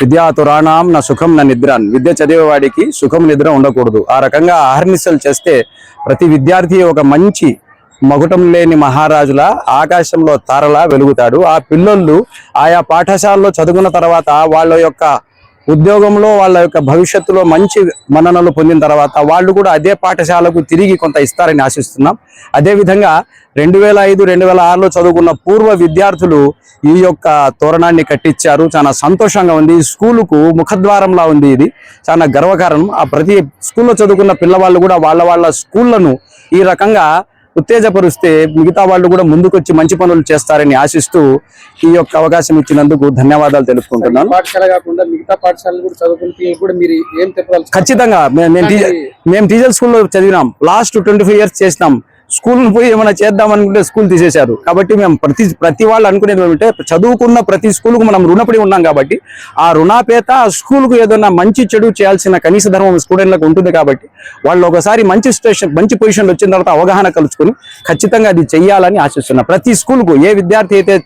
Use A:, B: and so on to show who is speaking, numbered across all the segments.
A: విద్యాతురాణం నా సుఖం నా నిద్ర విద్య చదివేవాడికి సుఖం నిద్ర ఉండకూడదు. ఆ రకంగా ఆహర్నిశలు చేస్తే ప్రతి విద్యార్థి ఒక మంచి మగుటం లేని మహారాజుల ఆకాశంలో తారలా వెలుగుతాడు. ఆ పిల్లలు ఆయా పాఠశాలలో చదువుకున్న తర్వాత వాళ్ళ యొక్క ఉద్యోగంలో వాళ్ళ యొక్క భవిష్యత్తులో మంచి మన్ననలు పొందిన తర్వాత వాళ్ళు కూడా అదే పాఠశాలకు తిరిగి కొంత ఇస్తారని ఆశిస్తున్నాం. అదేవిధంగా రెండు వేల ఐదు రెండు వేల ఆరులో చదువుకున్న పూర్వ విద్యార్థులు ఈ యొక్క తోరణాన్ని కట్టించారు. చాలా సంతోషంగా ఉంది. ఈ స్కూలుకు ముఖద్వారంలా ఉంది ఇది. చాలా గర్వకారణం. ఆ ప్రతి స్కూల్లో చదువుకున్న పిల్లవాళ్ళు కూడా వాళ్ళ వాళ్ళ స్కూళ్ళను ఈ రకంగా ఉత్తేజపరుస్తే మిగతా వాళ్ళు కూడా ముందుకొచ్చి మంచి పనులు చేస్తారని ఆశిస్తూ ఈ యొక్క అవకాశం ఇచ్చినందుకు ధన్యవాదాలు తెలుపుకుంటున్నాను.
B: పాఠశాల కాకుండా మిగతా పాఠశాలలు కూడా పిల్లలు కూడా మీరు ఏం చెప్పదలుచుకున్నారు
A: ఖచ్చితంగా మేము టీచర్ స్కూల్లో చదివినాం. లాస్ట్ ట్వంటీ ఫైవ్ ఇయర్స్ చేసినాం. స్కూల్ పోయి ఏమైనా చేద్దాం అనుకుంటే స్కూల్ తీసేశారు. కాబట్టి మేము ప్రతి ప్రతి వాళ్ళు అనుకునేది ఏమంటే చదువుకున్న ప్రతి స్కూల్కు మనం రుణపడి ఉన్నాం కాబట్టి ఆ రుణాపేత ఆ స్కూల్కు ఏదైనా మంచి చెడు చేయాల్సిన కనీస ధర్మం స్టూడెంట్లకు ఉంటుంది కాబట్టి వాళ్ళు ఒకసారి మంచి స్టేషన్ మంచి పొజిషన్లో వచ్చిన తర్వాత అవగాహన కలుసుకుని ఖచ్చితంగా అది చెయ్యాలని ఆశిస్తున్నా. ప్రతి స్కూల్కు ఏ విద్యార్థి అయితే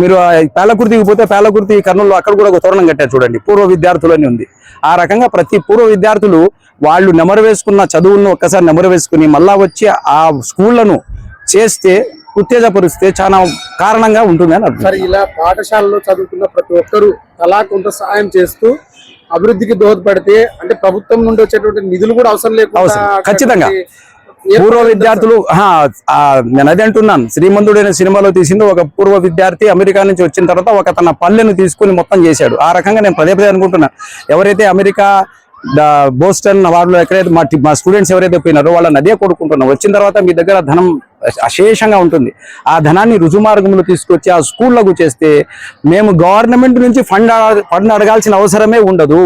A: మీరు ఆ పేలకుర్తికి పోతే పేలకుర్తి కర్నూలు అక్కడ కూడా ఒక తోరణం కట్టారు చూడండి పూర్వ విద్యార్థులని ఉంది ఆ రకంగా ప్రతి పూర్వ విద్యార్థులు వాళ్ళు నెమరు వేసుకున్న చదువులను ఒక్కసారి నెమరు వేసుకుని మళ్ళా వచ్చి ఆ స్కూళ్ళను చేస్తే ఉత్తేజపరిస్తే చాలా కారణంగా ఉంటుందని అర్థం
B: సరే ఇలా పాఠశాలలో చదువుకున్న ప్రతి ఒక్కరూ అలా కొంత సహాయం చేస్తూ అభివృద్ధికి దోహదపడితే అంటే ప్రభుత్వం నుండి వచ్చేటువంటి నిధులు కూడా అవసరం
A: అవసరం. ఖచ్చితంగా. పూర్వ విద్యార్థులు నేను అదే అంటున్నాను. శ్రీమంతుడైన సినిమాలో తీసింది ఒక పూర్వ విద్యార్థి అమెరికా నుంచి వచ్చిన తర్వాత ఒక తన పల్లెను తీసుకుని మొత్తం చేశాడు. ఆ రకంగా నేను పదే పదే అనుకుంటున్నా. ఎవరైతే అమెరికా బోస్టన్ వాళ్ళు ఎక్కడైతే మా మా స్టూడెంట్స్ ఎవరైతే పోయినారో వాళ్ళని అదే కొడుకుంటున్నాం వచ్చిన తర్వాత మీ దగ్గర ధనం అశేషంగా ఉంటుంది. ఆ ధనాన్ని రుజుమార్గంలో తీసుకొచ్చి ఆ స్కూళ్ళకు చేస్తే మేము గవర్నమెంట్ నుంచి ఫండ్ ఫండ్ అడగాల్సిన అవసరమే ఉండదు.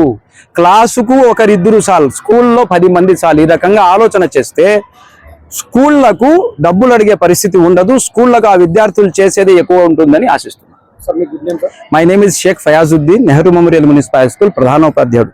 A: క్లాసుకు ఒకరిద్దరు చాలు. స్కూల్లో పది మంది చాలు. ఈ రకంగా ఆలోచన చేస్తే స్కూళ్ళకు డబ్బులు అడిగే పరిస్థితి ఉండదు. స్కూళ్ళకు ఆ విద్యార్థులు చేసేది ఎక్కువ ఉంటుందని ఆశిస్తున్నాను.
B: Sir
A: me name is Sheikh Fayazuddin Nehru memorial municipal school ప్రధానోపాధ్యాయుడు